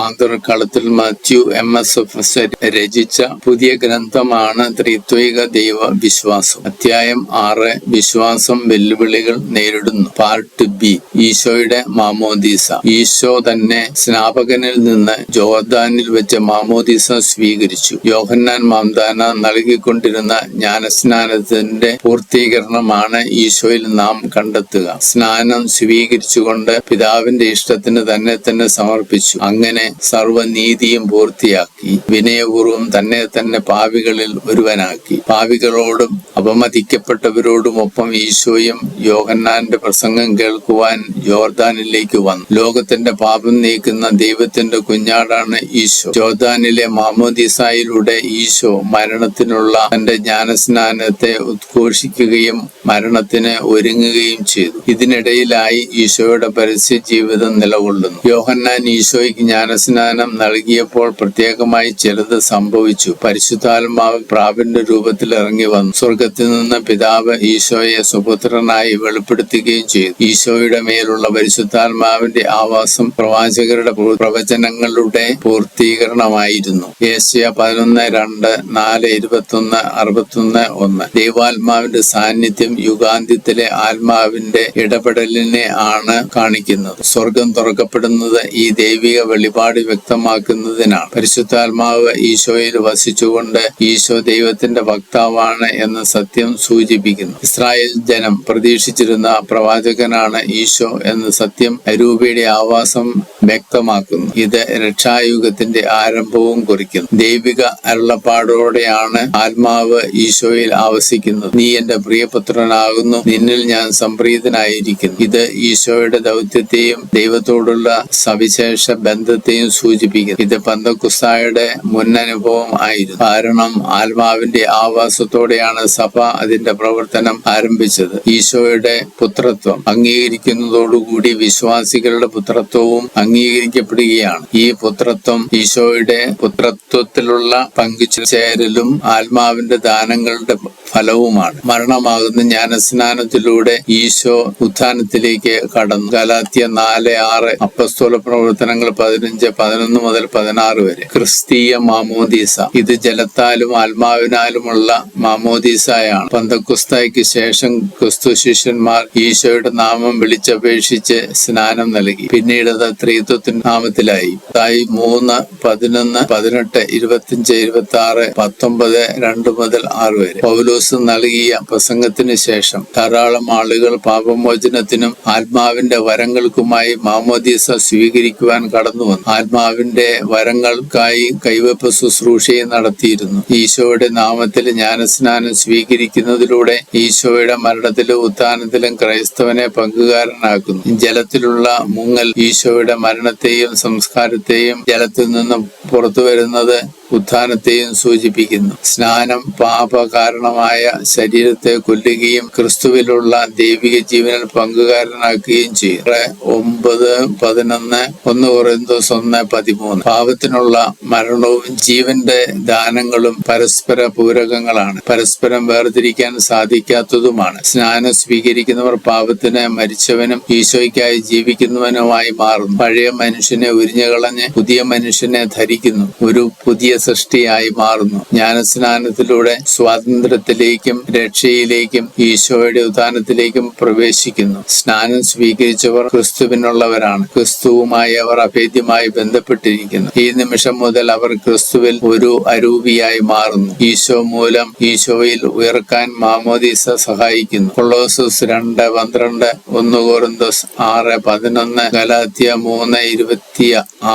Father Kalathil Mathew M S F S രചിച്ച പുതിയ ഗ്രന്ഥമാണ് ത്രിത്വിക ദൈവ വിശ്വാസം അധ്യായം ആറ് വിശ്വാസം വെല്ലുവിളികൾ നേരിടുന്നു. പാർട്ട് ബി ഈശോയുടെ മാമോദീസ. ഈശോ തന്നെ സ്നാപകനിൽ നിന്ന് ജോർദാനിൽ വെച്ച് മാമോദീസ സ്വീകരിച്ചു. യോഹന്നാൻ മാംദാന നൽകിക്കൊണ്ടിരുന്ന ജ്ഞാനസ്നാനത്തിന്റെ പൂർത്തീകരണമാണ് ഈശോയിൽ നാം കണ്ടെത്തുക. സ്നാനം സ്വീകരിച്ചുകൊണ്ട് പിതാവിന്റെ ഇഷ്ടത്തിന് തന്നെ തന്നെ സമർപ്പിച്ചു. അങ്ങനെ സർവനീതിയും പൂർത്തിയാക്കി വിനയപൂർവം തന്നെ തന്നെ പാവികളിൽ ഒരുവനാക്കി. പാവികളോടും അപമതിക്കപ്പെട്ടവരോടും ഒപ്പം ഈശോയും യോഹന്നാന്റെ പ്രസംഗം കേൾക്കുവാൻ ജോർദാനിലേക്ക് വന്നു. ലോകത്തിന്റെ പാപം നീക്കുന്ന ദൈവത്തിന്റെ കുഞ്ഞാടാണ് ഈശോ. ജോർദാനിലെ മാമോദിസായിലൂടെ ഈശോ മരണത്തിനുള്ള തന്റെ ജ്ഞാനസ്നാനത്തെ ഉദ്ഘോഷിക്കുകയും മരണത്തിന് ഒരുങ്ങുകയും ചെയ്തു. ഇതിനിടയിലായി ഈശോയുടെ പരസ്യ ജീവിതം നിലകൊള്ളുന്നു. യോഹന്നാൻ ഈശോയ്ക്ക് ജ്ഞാനസ്നാനം നൽകിയപ്പോൾ പ്രത്യേകമായി ചിലത് സംഭവിച്ചു. പരിശുദ്ധാത്മാവ് പ്രാവിന്റെ രൂപത്തിൽ ഇറങ്ങി വന്നു. സ്വർഗത്തിൽ നിന്ന് പിതാവ് ഈശോയെ സുപുത്രനായി വെളിപ്പെടുത്തുകയും ചെയ്തു. ഈശോയുടെ മേലുള്ള പരിശുദ്ധാത്മാവിന്റെ ആവാസം പ്രവാചകരുടെ പ്രവചനങ്ങളുടെ പൂർത്തീകരണമായിരുന്നു. ഏഷ്യ പതിനൊന്ന് രണ്ട് നാല് ഇരുപത്തൊന്ന് അറുപത്തൊന്ന് ഒന്ന്. ദൈവാത്മാവിന്റെ സാന്നിധ്യം യുഗാന്ത്യത്തിലെ ആത്മാവിന്റെ ഇടപെടലിനെ ആണ് കാണിക്കുന്നത്. സ്വർഗം തുറക്കപ്പെടുന്നത് ഈ ദൈവിക വെളിപാട് വ്യക്തമാക്കുന്നതിനാണ്. പരിശുദ്ധാത്മാവ് ഈശോയിൽ വസിച്ചുകൊണ്ട് ഈശോ ദൈവത്തിന്റെ വക്താവാണ് എന്ന സത്യം സൂചിപ്പിക്കുന്നു. ഇസ്രായേൽ ജനം പ്രതീക്ഷിച്ചിരുന്ന പ്രവാചകനാണ് ഈശോ എന്ന സത്യം അരൂപയുടെ ആവാസം വ്യക്തമാക്കുന്നു. ഇത് രക്ഷായുഗത്തിന്റെ ആരംഭവും കുറിക്കുന്നു. ദൈവിക അരുളപ്പാടോടെയാണ് ആത്മാവ് ഈശോയിൽ ആവസിക്കുന്നത്. നീ എന്റെ പ്രിയപുത്രനാകുന്നു. നിന്നിൽ ഞാൻ സംപ്രീതനായിരിക്കുന്നു. ഇത് ഈശോയുടെ ദൗത്യത്തെയും ദൈവത്തോടുള്ള സവിശേഷ ബന്ധത്തെയും സൂചിപ്പിക്കുന്നു. ഇത് പന്തക്കുസ്തായുടെ മുന്നനുഭവം ആയിരുന്നു. കാരണം ആത്മാവിന്റെ ആവാസത്തോടെയാണ് സഭ അതിന്റെ പ്രവർത്തനം ആരംഭിച്ചത്. ഈശോയുടെ പുത്രത്വം അംഗീകരിക്കുന്നതോടുകൂടി വിശ്വാസികളുടെ പുത്രത്വവും അംഗീകരിക്കപ്പെടുകയാണ്. ഈ പുത്രത്വം ഈശോയുടെ പുത്രത്വത്തിലുള്ള പങ്കുചേരലും ആത്മാവിന്റെ ദാനങ്ങളുടെ ഫലവുമാണ്. മരണമാകുന്ന ജ്ഞാനസ്നാനത്തിലൂടെ ഈശോ ഉത്ഥാനത്തിലേക്ക് കടന്നു. കലാത്തിയ നാല് ആറ് അപ്പസ്തോല പ്രവർത്തനങ്ങൾ പതിനഞ്ച് പതിനൊന്ന് മുതൽ പതിനാറ് വരെ. ക്രിസ്തീയ മാമോദീസ. ഇത് ജലത്താലും ആത്മാവിനാലുമുള്ള മാമോദീസയാണ്. പന്തക്കുസ്തായ്ക്ക് ശേഷം ക്രിസ്തു ശിഷ്യന്മാർ ഈശോയുടെ നാമം വിളിച്ചപേക്ഷിച്ച് സ്നാനം നൽകി. പിന്നീട് അത് ത്രീത്വത്തിന്റെ നാമത്തിലായി. തായി മൂന്ന് പതിനൊന്ന് പതിനെട്ട് ഇരുപത്തിയഞ്ച് ഇരുപത്തി ആറ് പത്തൊമ്പത് രണ്ട് മുതൽ ആറ് വരെ. പൗലോസ് നൽകിയ പ്രസംഗത്തിന് ശേഷം ധാരാളം ആളുകൾ പാപമോചനത്തിനും ആത്മാവിന്റെ വരങ്ങൾക്കുമായി മാമോദീസ സ്വീകരിക്കുവാൻ കടന്നു വന്നു ആത്മാവിന്റെ വരങ്ങൾക്കായി കൈവപ്പ് ശുശ്രൂഷയും നടത്തിയിരുന്നു. ഈശോയുടെ നാമത്തിൽ ജ്ഞാനസ്നാനം സ്വീകരിക്കുന്നതിലൂടെ ഈശോയുടെ മരണത്തിലും ഉത്ഥാനത്തിലും ക്രൈസ്തവനെ പങ്കുകാരനാക്കുന്നു. ജലത്തിലുള്ള മുങ്ങൽ ഈശോയുടെ മരണത്തെയും സംസ്കാരത്തെയും ജലത്തിൽ നിന്നും പുറത്തു വരുന്നത് ഉത്ഥാനത്തെയും സൂചിപ്പിക്കുന്നു. സ്നാനം പാപകാരണമായ ശരീരത്തെ കൊല്ലുകയും ക്രിസ്തുവിലുള്ള ദൈവിക ജീവനിൽ പങ്കുകാരനാക്കുകയും ചെയ്യും. ഒമ്പത് പതിനൊന്ന് ഒന്ന് കുറന്തോസ് ഒന്ന് പതിമൂന്ന്. പാപത്തിനുള്ള മരണവും ജീവന്റെ ദാനങ്ങളും പരസ്പര പൂരകങ്ങളാണ്. പരസ്പരം വേർതിരിക്കാൻ സാധിക്കാത്തതുമാണ്. സ്നാനം സ്വീകരിക്കുന്നവർ പാപത്തിന് മരിച്ചവനും ഈശോയ്ക്കായി ജീവിക്കുന്നവനുമായി മാറുന്നു. പഴയ മനുഷ്യനെ ഉരിഞ്ഞുകളഞ്ഞ് പുതിയ മനുഷ്യനെ ധരിക്കുന്നു. ഒരു പുതിയ സൃഷ്ടിയായി മാറുന്നു. ജ്ഞാനസ്നാനത്തിലൂടെ സ്വാതന്ത്ര്യത്തിലേക്കും രക്ഷയിലേക്കും ഈശോയുടെ ഉദാനത്തിലേക്കും പ്രവേശിക്കുന്നു. സ്നാനം സ്വീകരിച്ചവർ ക്രിസ്തുവിനുള്ളവരാണ്. ക്രിസ്തുവുമായി അവർ അഭേദ്യമായി ബന്ധപ്പെട്ടിരിക്കുന്നു. ഈ നിമിഷം മുതൽ അവർ ക്രിസ്തുവിൽ ഒരു അരൂപിയായി മാറുന്നു. ഈശോ മൂലം ഈശോയിൽ ഉയർക്കാൻ മാമോദീസ സഹായിക്കുന്നു. കൊളോസസ് രണ്ട് പന്ത്രണ്ട് ഒന്ന് കോറിന്തോസ് ആറ് പതിനൊന്ന് ഗലാത്യ മൂന്ന് ഇരുപത്തി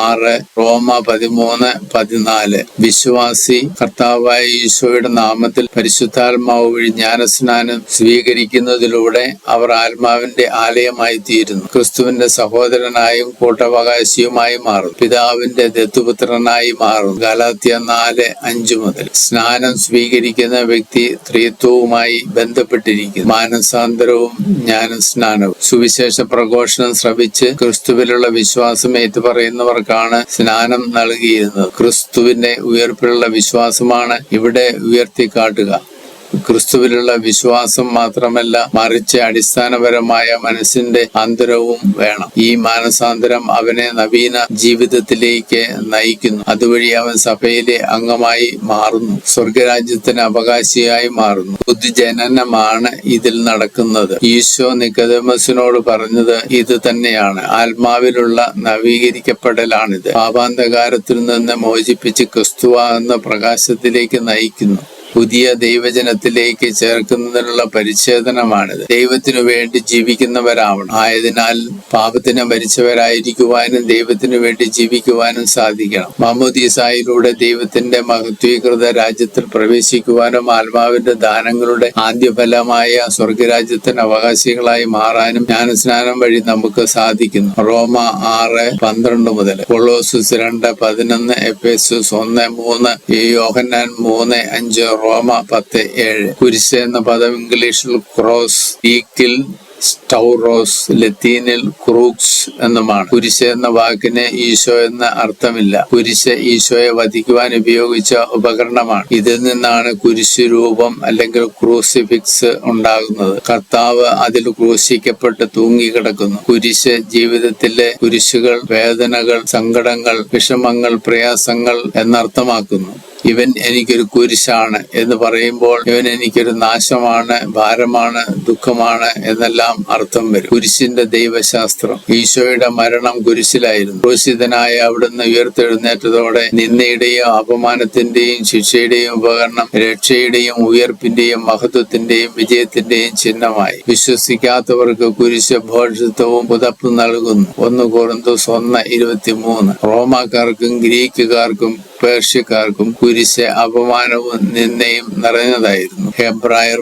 ആറ് റോമ പതിമൂന്ന് പതിനാല്. വിശ്വാസി കർത്താവായ ഈശോയുടെ നാമത്തിൽ പരിശുദ്ധാത്മാവ് വഴി ജ്ഞാനസ്നാനം സ്വീകരിക്കുന്നതിലൂടെ അവർ ആത്മാവിന്റെ ആലയമായി തീരുന്നു ക്രിസ്തുവിന്റെ സഹോദരനായും കൂട്ടവകാശിയുമായി മാറും. പിതാവിന്റെ ദത്തുപുത്രനായി മാറും. ഗലാത്യ നാല് അഞ്ചു മുതൽ. സ്നാനം സ്വീകരിക്കുന്ന വ്യക്തി ത്രിത്വവുമായി ബന്ധപ്പെട്ടിരിക്കുന്നു. മാനസാന്തരവും ജ്ഞാനസ്നാനവും. സുവിശേഷ പ്രഘോഷണം ശ്രവിച്ച് ക്രിസ്തുവിലുള്ള വിശ്വാസം ഏറ്റുപറയുന്നവർക്കാണ് സ്നാനം നൽകിയിരുന്നത്. ക്രിസ്തുവിന്റെ ഉയർപ്പിലുള്ള വിശ്വാസമാണ് ഇവിടെ ഉയർത്തിക്കാട്ടുക. ക്രിസ്തുവിലുള്ള വിശ്വാസം മാത്രമല്ല മറിച്ച് അടിസ്ഥാനപരമായ മനസ്സിന്റെ അന്തരവും വേണം. ഈ മാനസാന്തരം അവനെ നവീന ജീവിതത്തിലേക്ക് നയിക്കുന്നു. അതുവഴി അവൻ സഭയിലെ അംഗമായി മാറുന്നു. സ്വർഗരാജ്യത്തിന് അവകാശിയായി മാറുന്നു. ബുദ്ധിജനനമാണ് ഇതിൽ നടക്കുന്നത്. ഈശോ നിക്കതമസിനോട് പറഞ്ഞത് ഇത് തന്നെയാണ്. ആത്മാവിലുള്ള നവീകരിക്കപ്പെടലാണിത്. പാപാന്തകാരത്തിൽ നിന്ന് മോചിപ്പിച്ച് ക്രിസ്തുവാകുന്ന പ്രകാശത്തിലേക്ക് നയിക്കുന്നു. പുതിയ ദൈവജനത്തിലേക്ക് ചേർക്കുന്നതിനുള്ള പരിച്ഛേദനമാണിത്. ദൈവത്തിനു വേണ്ടി ജീവിക്കുന്നവരാവണം. ആയതിനാൽ പാപത്തിന് മരിച്ചവരായിരിക്കുവാനും ദൈവത്തിനു വേണ്ടി ജീവിക്കുവാനും സാധിക്കണം. മമ്മൂദീസായിലൂടെ ദൈവത്തിന്റെ മഹത്വീകൃത രാജ്യത്തിൽ പ്രവേശിക്കുവാനും ആത്മാവിന്റെ ദാനങ്ങളുടെ ആദ്യഫലമായ സ്വർഗരാജ്യത്തിന് അവകാശികളായി മാറാനും ജ്ഞാനസ്നാനം വഴി നമുക്ക് സാധിക്കുന്നു. റോമ ആറ് പന്ത്രണ്ട് മുതൽ. കൊളോസുസ് രണ്ട് പതിനൊന്ന് എഫേസുസ് ഒന്ന് മൂന്ന് യോഹന്നാൻ മൂന്ന് അഞ്ച് റോമ പത്ത് ഏഴ്. കുരിശ് എന്ന പദം ഇംഗ്ലീഷിൽ ക്രോസ് ഗ്രീക്കിൽ സ്റ്റൗറോസ് ലത്തീനിൽ ക്രൂക്സ് എന്നുമാണ്. കുരിശ് എന്ന വാക്കിന് ഈശോ എന്ന അർത്ഥമില്ല. കുരിശ് ഈശോയെ വധിക്കുവാൻ ഉപയോഗിച്ച ഉപകരണമാണ്. ഇതിൽ നിന്നാണ് കുരിശ് രൂപം അല്ലെങ്കിൽ ക്രൂസിഫിക്സ് ഉണ്ടാകുന്നത്. കർത്താവ് അതിൽ ക്രൂശിക്കപ്പെട്ട് തൂങ്ങിക്കിടക്കുന്നു. കുരിശ് ജീവിതത്തിലെ കുരിശുകൾ വേദനകൾ സങ്കടങ്ങൾ വിഷമങ്ങൾ പ്രയാസങ്ങൾ എന്നർത്ഥമാക്കുന്നു. ഇവൻ എനിക്കൊരു കുരിശാണ് എന്ന് പറയുമ്പോൾ ഇവൻ എനിക്കൊരു നാശമാണ് ഭാരമാണ് ദുഃഖമാണ് എന്നെല്ലാം അർത്ഥം വരും. കുരിശിന്റെ ദൈവശാസ്ത്രം ഈശോയുടെ മരണം കുരിശിലായിരുന്നു. ക്രൂശിതനായ അവിടുന്ന് ഉയർത്തെഴുന്നേറ്റതോടെ നിന്ദയുടെയും അപമാനത്തിന്റെയും ശിക്ഷയുടെയും ഉപകരണം രക്ഷയുടെയും ഉയർപ്പിന്റെയും മഹത്വത്തിന്റെയും വിജയത്തിന്റെയും ചിഹ്നമായി. വിശ്വസിക്കാത്തവർക്ക് കുരിശ് ഭോഷത്വവും പുതപ്പ് നൽകുന്നു. ഒന്ന് കോറിന്തോസ് ഒന്ന് ഇരുപത്തിമൂന്ന്. റോമാക്കാർക്കും ഗ്രീക്കുകാർക്കും പേർഷ്യക്കാർക്കും കുരിശ് അപമാനവും നിന്ദയും നിറഞ്ഞതായിരുന്നു. ഹെബ്രായർ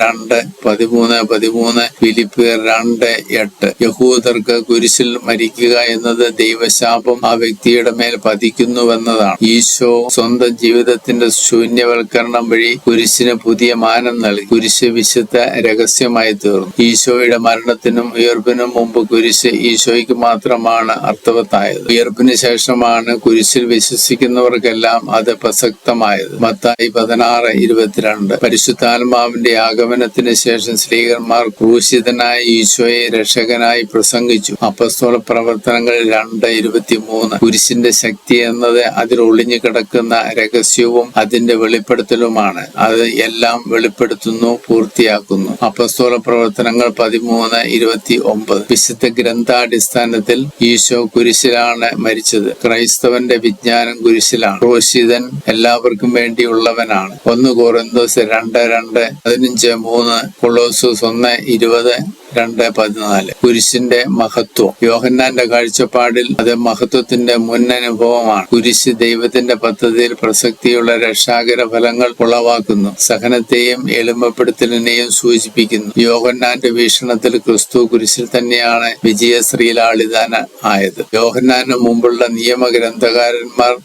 രണ്ട് പതിമൂന്ന് പതിമൂന്ന് ഫിലിപ്പ് രണ്ട് എട്ട്. യഹൂദർക്ക് കുരിശിൽ മരിക്കുക എന്നത് ദൈവശാപം ആ വ്യക്തിയുടെ മേൽ പതിക്കുന്നുവെന്നതാണ്. ഈശോ സ്വന്തം ജീവിതത്തിന്റെ ശൂന്യവൽക്കരണം വഴി കുരിശിന് പുതിയ മാനം നൽകി. കുരിശ് വിശുദ്ധ രഹസ്യമായി തീർന്നു. ഈശോയുടെ മരണത്തിനും ഉയർപ്പിനും മുമ്പ് കുരിശ് ഈശോയ്ക്ക് മാത്രമാണ് അർത്ഥവത്തായത്. ഉയർപ്പിന് ശേഷമാണ് കുരിശിൽ വിശ്വസിക്കുന്നവർക്കെല്ലാം അത് പ്രസക്തമായത്. മത്തായി പതിനാറ് ഇരുപത്തിരണ്ട്. പരിശുദ്ധാത്മാവിന്റെ ആഗമനത്തിന് ശേഷം സ്ത്രീകന്മാർ ക്രൂശിതനായ ഈശോയെ രക്ഷകനായി പ്രസംഗിച്ചു. അപ്പസ്തോള പ്രവർത്തനങ്ങൾ രണ്ട് ഇരുപത്തിമൂന്ന്. കുരിശിന്റെ ശക്തി എന്നത് അതിൽ ഒളിഞ്ഞു കിടക്കുന്ന രഹസ്യവും അതിന്റെ വെളിപ്പെടുത്തലുമാണ്. അത് എല്ലാം വെളിപ്പെടുത്തുന്നു പൂർത്തിയാക്കുന്നു. അപ്പസ്തോള പ്രവർത്തനങ്ങൾ പതിമൂന്ന് ഇരുപത്തി ഒമ്പത് വിശുദ്ധ ഗ്രന്ഥാടിസ്ഥാനത്തിൽ ഈശോ കുരിശിലാണ് മരിച്ചത്. ക്രൈസ്തവന്റെ വിജ്ഞാനം കുരിശിലാണ്. ക്രൂശിതൻ എല്ലാവർക്കും വേണ്ടിയുള്ളവനാണ്. ഒന്ന് കോറിന്തോസ് രണ്ട് രണ്ട് പതിനഞ്ച് മൂന്ന് കൊളോസൂസ് ഒന്ന് ഇരുപത് രണ്ട് പതിനാല്. കുരിശിന്റെ മഹത്വം. യോഹന്നാന്റെ കാഴ്ചപ്പാടിൽ അത് മഹത്വത്തിന്റെ മുൻ അനുഭവമാണ് കുരിശ് ദൈവത്തിന്റെ പദ്ധതിയിൽ പ്രസക്തിയുള്ള രക്ഷാകര ഫലങ്ങൾ ഉളവാക്കുന്നു. സഹനത്തെയും എളിമപ്പെടുത്തലിനെയും സൂചിപ്പിക്കുന്നു. യോഹന്നാന്റെ വീക്ഷണത്തിൽ ക്രിസ്തു കുരിശിൽ തന്നെയാണ് വിജയശ്രീലാളിതാന ആയത്. യോഹന്നാന് മുമ്പുള്ള നിയമഗ്രന്ഥകാരന്മാർ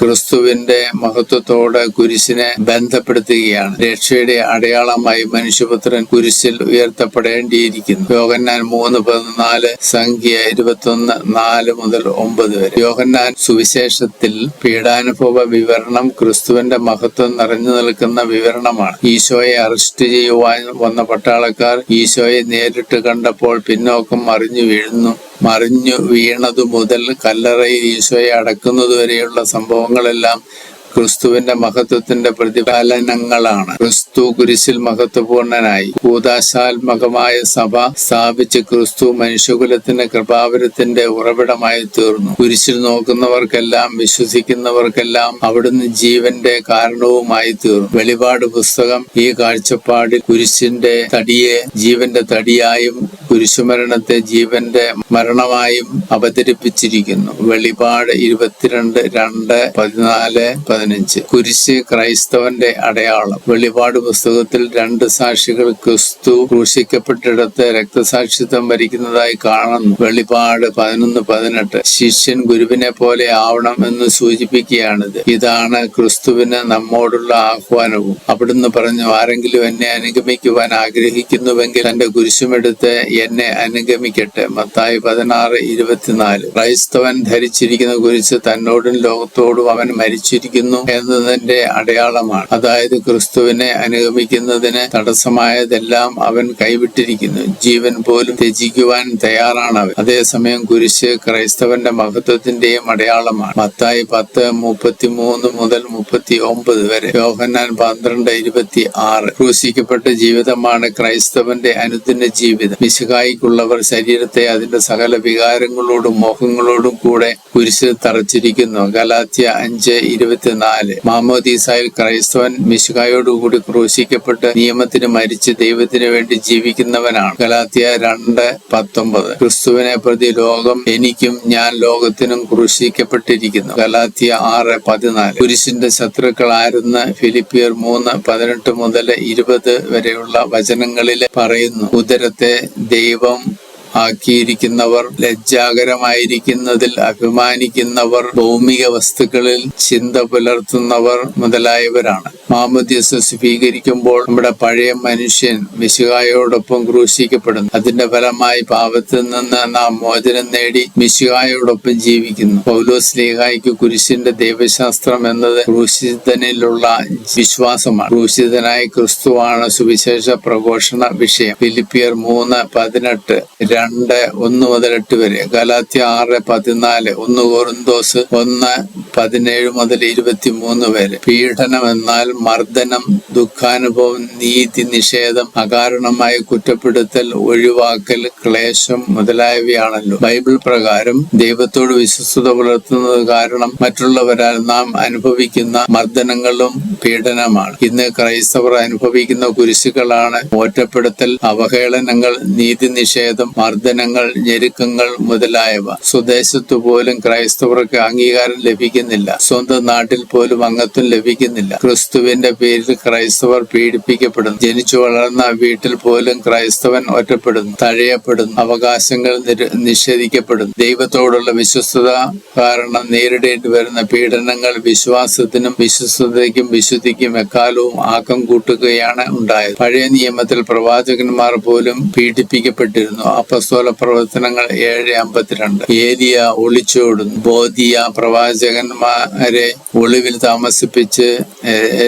ക്രിസ്തുവിന്റെ മഹത്വത്തോട് കുരിശിനെ ബന്ധപ്പെടുത്തുകയാണ്. രക്ഷയുടെ അടയാളമായി മനുഷ്യപുത്രൻ കുരിശിൽ ഉയർത്തപ്പെടേണ്ടിയിരിക്കുന്നു. യോഹന്നാൻ മൂന്ന് പതിനാല് സംഖ്യ ഇരുപത്തൊന്ന് നാല് മുതൽ ഒമ്പത് വരെ. യോഹന്നാൻ സുവിശേഷത്തിൽ പീഡാനുഭവ വിവരണം ക്രിസ്തുവിന്റെ മഹത്വം നിറഞ്ഞു നിൽക്കുന്ന വിവരണമാണ്. ഈശോയെ അറസ്റ്റ് ചെയ്യുവാൻ വന്ന പട്ടാളക്കാർ ഈശോയെ നേരിട്ട് കണ്ടപ്പോൾ പിന്നോക്കം മറിഞ്ഞു വീഴുന്നു. മറിഞ്ഞു വീണതു മുതൽ കല്ലറയിൽ ഈശോയെ അടക്കുന്നതുവരെയുള്ള സംഭവങ്ങളെല്ലാം ക്രിസ്തുവിന്റെ മഹത്വത്തിന്റെ പ്രതിഫലനങ്ങളാണ്. ക്രിസ്തു കുരിശിൽ മഹത്വപൂർണനായി. ഭൂതാശാത്മകമായ സഭ സ്ഥാപിച്ച് ക്രിസ്തു മനുഷ്യകുലത്തിന്റെ കൃപാവരത്തിന്റെ ഉറവിടമായി തീർന്നു. കുരിശിൽ നോക്കുന്നവർക്കെല്ലാം വിശ്വസിക്കുന്നവർക്കെല്ലാം അവിടുന്ന് ജീവന്റെ കാരണവുമായി തീർന്നു. വെളിപാട് പുസ്തകം ഈ കാഴ്ചപ്പാടിൽ കുരിശിന്റെ തടിയെ ജീവന്റെ തടിയായും കുരിശുമരണത്തെ ജീവന്റെ മരണമായും അവതരിപ്പിച്ചിരിക്കുന്നു. വെളിപാട് ഇരുപത്തിരണ്ട് രണ്ട് പതിനാല് പതിനഞ്ച്. കുരിശ് ക്രൈസ്തവന്റെ അടയാളം. വെളിപാട് പുസ്തകത്തിൽ രണ്ട് സാക്ഷികൾ ക്രിസ്തു ക്രൂശിക്കപ്പെട്ടിടത്ത് രക്തസാക്ഷിത്വം വരിക്കുന്നതായി കാണുന്നു. വെളിപാട് പതിനൊന്ന് പതിനെട്ട്. ശിഷ്യൻ ഗുരുവിനെ പോലെ ആവണം എന്ന് സൂചിപ്പിക്കുകയാണിത്. ഇതാണ് ക്രിസ്തുവിന് നമ്മോടുള്ള ആഹ്വാനവും. അവിടുന്ന് പറഞ്ഞു ആരെങ്കിലും എന്നെ അനുഗമിക്കുവാൻ ആഗ്രഹിക്കുന്നുവെങ്കിൽ തന്റെ കുരിശുമെടുത്ത് എന്നെ അനുഗമിക്കട്ടെ. മത്തായി പതിനാറ് ഇരുപത്തിനാല്. ക്രൈസ്തവൻ ധരിച്ചിരിക്കുന്ന കുരിശ് തന്നോടും ലോകത്തോടും അവൻ മരിച്ചിരിക്കുന്നു. അനുഗമിക്കുന്നു എന്നതിന്റെ അടയാളമാണ്. അതായത് ക്രിസ്തുവിനെ അനുഗമിക്കുന്നതിന് തടസ്സമായതെല്ലാം അവൻ കൈവിട്ടിരിക്കുന്നു. ജീവൻ പോലും ത്യജിക്കുവാൻ തയ്യാറാണ് അവൻ അതേസമയം കുരിശ് ക്രൈസ്തവന്റെ മഹത്വത്തിന്റെയും അടയാളമാണ്. മത്തായി പത്ത് മുപ്പത്തി മൂന്ന് മുതൽ മുപ്പത്തി ഒമ്പത് വരെ. യോഹന്നാൻ പന്ത്രണ്ട് ഇരുപത്തി ആറ് ക്രൂശിക്കപ്പെട്ട ജീവിതമാണ് ക്രൈസ്തവന്റെ അനുദിന ജീവിതം. വിശുകായിക്കുള്ളവർ ശരീരത്തെ അതിന്റെ സകല വികാരങ്ങളോടും മോഹങ്ങളോടും കൂടെ കുരിശ് തറച്ചിരിക്കുന്നു. ഗലാത്യ അഞ്ച് ഇരുപത്തിനാല്. മാമോദീസായിൽ ക്രൈസ്തവൻ മിശുകായോടുകൂടി ക്രൂശിക്കപ്പെട്ട് നിയമത്തിന് മരിച്ച് ദൈവത്തിന് വേണ്ടി ജീവിക്കുന്നവനാണ്. ഗലാത്യ രണ്ട് പത്തൊമ്പത്. ക്രിസ്തുവിനെ പ്രതി ലോകം എനിക്കും ഞാൻ ലോകത്തിനും ക്രൂശിക്കപ്പെട്ടിരിക്കുന്നു. ഗലാത്യ ആറ് പതിനാല്. കുരിശിന്റെ ശത്രുക്കളായിരുന്ന ഫിലിപ്പിയർ മൂന്ന് പതിനെട്ട് മുതൽ ഇരുപത് വരെയുള്ള വചനങ്ങളിൽ പറയുന്നു. ഉദരത്തെ ദൈവം ആക്കിയിരിക്കുന്നവർ ലജ്ജാകരമായിരിക്കുന്നതിൽ അഭിമാനിക്കുന്നവർ ഭൗമിക വസ്തുക്കളിൽ ചിന്ത പുലർത്തുന്നവർ മുതലായവരാണ്. മാമോദ്യസ സ്വീകരിക്കുമ്പോൾ നമ്മുടെ പഴയ മനുഷ്യൻ മിശുഹായോടൊപ്പം ക്രൂശിക്കപ്പെടുന്നു. അതിന്റെ ഫലമായി പാപത്തിൽ നിന്ന് നാം മോചനം നേടി മിശുഹായോടൊപ്പം ജീവിക്കുന്നു. പൗലോസ് ലേഹായിക്ക് കുരിശിന്റെ ദൈവശാസ്ത്രം എന്നത് ക്രൂശിതനിലുള്ള വിശ്വാസമാണ്. ക്രൂശിതനായ ക്രിസ്തുവാണ് സുവിശേഷ പ്രഘോഷണ വിഷയം. ഫിലിപ്പിയർ മൂന്ന് പതിനെട്ട് രണ്ട് ഒന്ന് മുതൽ എട്ട് വരെ. ഗലാത്തി ആറ് പതിനാല് ഒന്ന് കോറിന്തോസ് ഒന്ന് പതിനേഴ് മുതൽ ഇരുപത്തി മൂന്ന് വരെ. പീഡനം എന്നാൽ മർദ്ദനം ദുഃഖാനുഭവം നീതി നിഷേധം അകാരണമായ കുറ്റപ്പെടുത്തൽ ഒഴിവാക്കൽ ക്ലേശം മുതലായവയാണല്ലോ. ബൈബിൾ പ്രകാരം ദൈവത്തോട് വിശ്വസ്തത പുലർത്തുന്നത് കാരണം മറ്റുള്ളവരാൽ നാം അനുഭവിക്കുന്ന മർദ്ദനങ്ങളും പീഡനമാണ്. ഇന്ന് ക്രൈസ്തവർ അനുഭവിക്കുന്ന കുരിശുകളാണ്. ഒറ്റപ്പെടുത്തൽ അവഹേളനങ്ങൾ നീതി നിഷേധം മർദ്ദനങ്ങൾ ഞെരുക്കങ്ങൾ മുതലായവ. സ്വദേശത്ത് പോലും ക്രൈസ്തവർക്ക് അംഗീകാരം ലഭിക്കുന്നില്ല. സ്വന്തം നാട്ടിൽ പോലും അംഗത്വം ലഭിക്കുന്നില്ല. ക്രിസ്തുവിന്റെ പേരിൽ ക്രൈസ്തവർ പീഡിപ്പിക്കപ്പെടുന്നു. ജനിച്ചു വളർന്ന വീട്ടിൽ പോലും ക്രൈസ്തവൻ ഒറ്റപ്പെടുന്നു. തഴയപ്പെടുന്നു. അവകാശങ്ങൾ നിഷേധിക്കപ്പെടുന്നു. ദൈവത്തോടുള്ള വിശ്വസ്തത കാരണം നേരിടേണ്ടി വരുന്ന പീഡനങ്ങൾ വിശ്വാസത്തിനും വിശ്വസ്തതയ്ക്കും വിശുദ്ധിക്കും എക്കാലവും ആക്കം കൂട്ടുകയാണ് ഉണ്ടായത്. പഴയ നിയമത്തിൽ പ്രവാചകന്മാർ പോലും പീഡിപ്പിക്കപ്പെട്ടിരുന്നു. അപ്പസ്തോല പ്രവർത്തനങ്ങൾ ഏഴ് അമ്പത്തിരണ്ട്. ഏരിയ ഒളിച്ചോടുന്നു. ബോധിയ പ്രവാചകന്മാരെ ഒളിവിൽ താമസിപ്പിച്ച്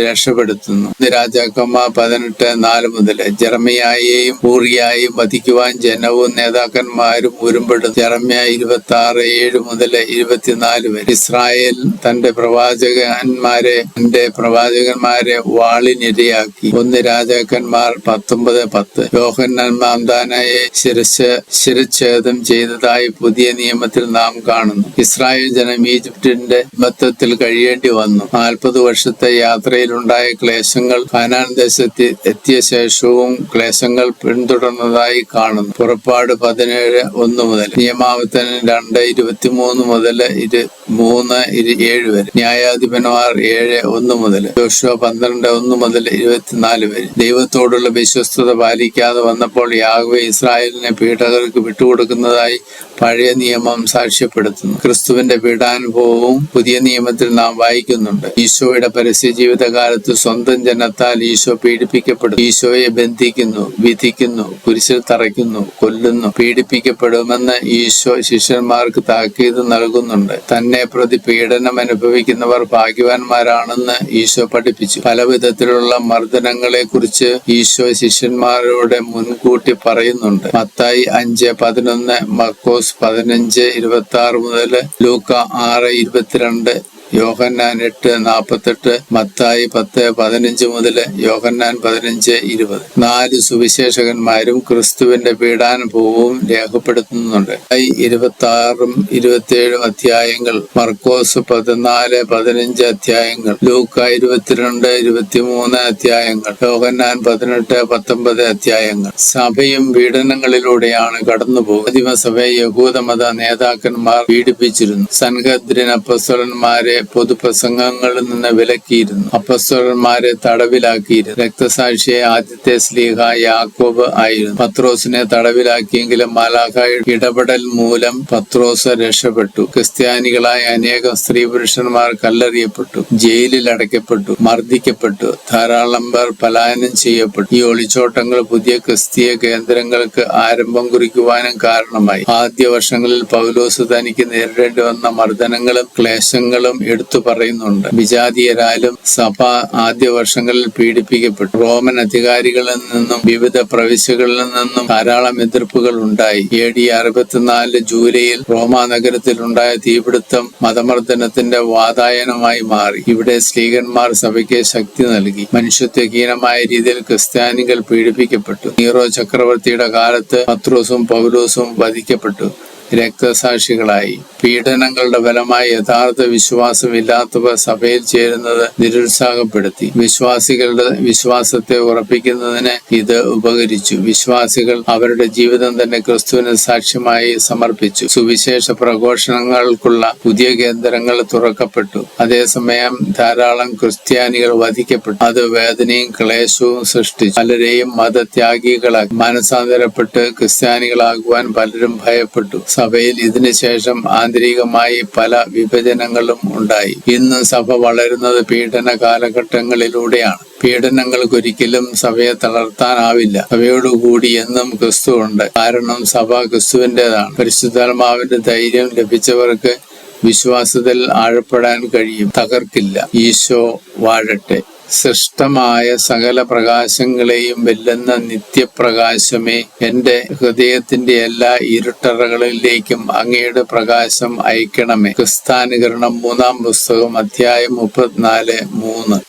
രക്ഷപ്പെടുത്തുന്നു. രാജാക്കന്മാർ പതിനെട്ട് നാല് മുതൽ ജർമ്മയായെയും ഊറിയായും വധിക്കുവാൻ ജനവും നേതാക്കന്മാരും ഉരുമ്പെടുന്നു ജർമ്മ ഇരുപത്തി ആറ് ഏഴ് മുതൽ ഇരുപത്തിനാല് വരെ. ഇസ്രായേൽ തന്റെ പ്രവാചകന്മാരെ തന്റെ പ്രവാചകന്മാരെ വാളിനിരയാക്കി. ഒന്ന് രാജാക്കന്മാർ പത്തൊമ്പത് പത്ത്. യോഹന്നാൻ മാന്താനയെ ശിരസ് ശിരച്ഛേദം ചെയ്തതായി പുതിയ നിയമത്തിൽ നാം കാണുന്നു. ഇസ്രായേൽ ജനം ഈജിപ്തിന്റെ മത്തത്തിൽ കഴിയേണ്ടി വന്നു. നാൽപ്പത് വർഷത്തെ യാത്രയിലുണ്ടായ ക്ലേശങ്ങൾ കാനാൻ ദേശത്ത് എത്തിയ ശേഷവും ക്ലേശങ്ങൾ പിന്തുടർന്നതായി കാണുന്നു. പുറപ്പാട് പതിനേഴ് ഒന്ന് മുതൽ നിയമാവത്തൻ രണ്ട് ഇരുപത്തിമൂന്ന് മുതൽ ഇരു മൂന്ന് ഇരു ഏഴ് വരെ ന്യായാധിപന്മാർ ഏഴ് ഒന്ന് മുതൽ ജോഷുവ പന്ത്രണ്ട് ഒന്ന് മുതൽ ഇരുപത്തിനാല് വരെ. ദൈവത്തോടുള്ള വിശ്വസ്തത പാലിക്കാതെ വന്നപ്പോൾ യാഹ്വെ ഇസ്രായേലിനെ പീഡകർക്ക് വിട്ടുകൊടുക്കുന്നതായി പഴയ നിയമം സാക്ഷ്യപ്പെടുത്തുന്നു. ക്രിസ്തുവിന്റെ പീഡാനുഭവവും പുതിയ നിയമത്തിൽ നാം വായിക്കുന്നുണ്ട്. ഈശോയുടെ പരസ്യ ജീവിതകാലത്ത് സ്വന്തം ജനത്താൽ ഈശോ പീഡിപ്പിക്കപ്പെടും ഈശോയെ ബന്ധിക്കുന്നു വിധിക്കുന്നു കുരിശിൽ തറയ്ക്കുന്നു കൊല്ലുന്നു പീഡിപ്പിക്കപ്പെടുമെന്ന് ഈശോ ശിഷ്യന്മാർക്ക് താക്കീത് നൽകുന്നുണ്ട്. തന്നെ പ്രതി പീഡനം അനുഭവിക്കുന്നവർ ഭാഗ്യവാന്മാരാണെന്ന് ഈശോ പഠിപ്പിച്ചു. പല വിധത്തിലുള്ള മർദ്ദനങ്ങളെ കുറിച്ച് ഈശോ ശിഷ്യന്മാരോട് മുൻകൂട്ടി പറയുന്നുണ്ട്. മത്തായി അഞ്ച് പതിനൊന്ന് മക്കോസ് പതിനഞ്ച് ഇരുപത്തി ആറ് മുതൽ ലൂക്ക ആറ് ഇരുപത്തിരണ്ട് യോഹന്നാൻ എട്ട് നാൽപ്പത്തെട്ട് മത്തായി പത്ത് പതിനഞ്ച് മുതൽ യോഹന്നാൻ പതിനഞ്ച് ഇരുപത്. നാല് സുവിശേഷകന്മാരും ക്രിസ്തുവിന്റെ പീഡാനുഭവവും രേഖപ്പെടുത്തുന്നുണ്ട്. ഇരുപത്തി ആറും ഇരുപത്തിയേഴും അധ്യായങ്ങൾ മർക്കോസ് പതിനാല് പതിനഞ്ച് അധ്യായങ്ങൾ ലൂക്ക ഇരുപത്തിരണ്ട് ഇരുപത്തിമൂന്ന് അധ്യായങ്ങൾ യോഹന്നാൻ പതിനെട്ട് പത്തൊമ്പത് അധ്യായങ്ങൾ. സഭയും പീഡനങ്ങളിലൂടെയാണ് കടന്നുപോകുന്നത്. ആദിമസഭ യഹൂദമത നേതാക്കന്മാർ പീഡിപ്പിച്ചിരുന്നു. സൻഹദ്രിൻ അപ്പസ്വലന്മാരെ പൊതുപ്രസംഗങ്ങളിൽ നിന്ന് വിലക്കിയിരുന്നു. അപ്പസ്വരന്മാരെ തടവിലാക്കിയിരുന്നു. രക്തസാക്ഷിയെ ആദ്യത്തെ സ്ലീഹ യാക്കോബ് ആയിരുന്നു. പത്രോസിനെ തടവിലാക്കിയെങ്കിലും മലാഹ ഇടപെടൽ മൂലം പത്രോസ് രക്ഷപ്പെട്ടു. ക്രിസ്ത്യാനികളായ അനേകം സ്ത്രീ പുരുഷന്മാർ കല്ലെറിയപ്പെട്ടു ജയിലിൽ അടയ്ക്കപ്പെട്ടു മർദ്ദിക്കപ്പെട്ടു ധാരാളം പേർ പലായനം ചെയ്യപ്പെട്ടു. ഈ ഒളിച്ചോട്ടങ്ങൾ പുതിയ ക്രിസ്തീയ കേന്ദ്രങ്ങൾക്ക് ആരംഭം കുറിക്കുവാനും കാരണമായി. ആദ്യ വർഷങ്ങളിൽ പൗലോസ് തനിക്ക് നേരിടേണ്ടി വന്ന മർദ്ദനങ്ങളും ക്ലേശങ്ങളും എടുത്തു പറയുന്നുണ്ട്. വിജാതീയരാലും സഭ ആദ്യ വർഷങ്ങളിൽ പീഡിപ്പിക്കപ്പെട്ടു. റോമൻ അധികാരികളിൽ നിന്നും വിവിധ പ്രവിശ്യകളിൽ നിന്നും ധാരാളം എതിർപ്പുകൾ ഉണ്ടായി. എ ഡി അറുപത്തിനാല് ജൂലൈയിൽ റോമാ നഗരത്തിലുണ്ടായ തീപിടുത്തം മതമർദ്ദനത്തിന്റെ വാതായനമായി മാറി. ഇവിടെ സ്ത്രീകന്മാർ സഭയ്ക്ക് ശക്തി നൽകി. മനുഷ്യത്വഹീനമായ രീതിയിൽ ക്രിസ്ത്യാനികൾ പീഡിപ്പിക്കപ്പെട്ടു. നീറോ ചക്രവർത്തിയുടെ കാലത്ത് പത്രോസും പൗലോസും വധിക്കപ്പെട്ടു. രക്തസാക്ഷികളായി. പീഡനങ്ങളുടെ ഫലമായി യഥാർത്ഥ വിശ്വാസം വിശ്വാസമില്ലാത്തവർ സഭയിൽ ചേരുന്നത് നിരുത്സാഹപ്പെടുത്തി. വിശ്വാസികളുടെ വിശ്വാസത്തെ ഉറപ്പിക്കുന്നതിന് ഇത് ഉപകരിച്ചു. വിശ്വാസികൾ അവരുടെ ജീവിതം തന്നെ ക്രിസ്തുവിന് സാക്ഷ്യമായി സമർപ്പിച്ചു. സുവിശേഷ പ്രഘോഷണങ്ങൾക്കുള്ള പുതിയ കേന്ദ്രങ്ങൾ തുറക്കപ്പെട്ടു. അതേസമയം ധാരാളം ക്രിസ്ത്യാനികൾ വധിക്കപ്പെട്ടു. അത് വേദനയും ക്ലേശവും സൃഷ്ടിച്ചു. പലരെയും മതത്യാഗികളാക്കി. മനസാന്തരപ്പെട്ട് ക്രിസ്ത്യാനികളാകുവാൻ പലരും ഭയപ്പെട്ടു. സഭയിൽ ഇതിനുശേഷം ആന്തരികമായി പല വിഭജനങ്ങളും ഉണ്ടായി. ഇന്ന് സഭ വളരുന്നത് പീഡന കാലഘട്ടങ്ങളിലൂടെയാണ്. പീഡനങ്ങൾക്കൊരിക്കലും സഭയെ തളർത്താനാവില്ല. സഭയോടുകൂടി എന്നും ക്രിസ്തു ഉണ്ട് കാരണം സഭ ക്രിസ്തുവിന്റെതാണ്. പരിശുദ്ധാത്മാവിന്റെ ധൈര്യം ലഭിച്ചവർക്ക് വിശ്വാസത്തിൽ ആഴപ്പെടാൻ കഴിയും. തകർക്കില്ല. ഈശോ വാഴട്ടെ. സൃഷ്ടമായ സകല പ്രകാശങ്ങളെയും വെല്ലുന്ന നിത്യപ്രകാശമേ. എന്റെ ഹൃദയത്തിന്റെ എല്ലാ ഇരുട്ടറകളിലേക്കും അങ്ങയുടെ പ്രകാശം അയക്കണമേ. ക്രിസ്താനുകരണം മൂന്നാം പുസ്തകം അധ്യായം മുപ്പത്തിനാല് മൂന്ന്.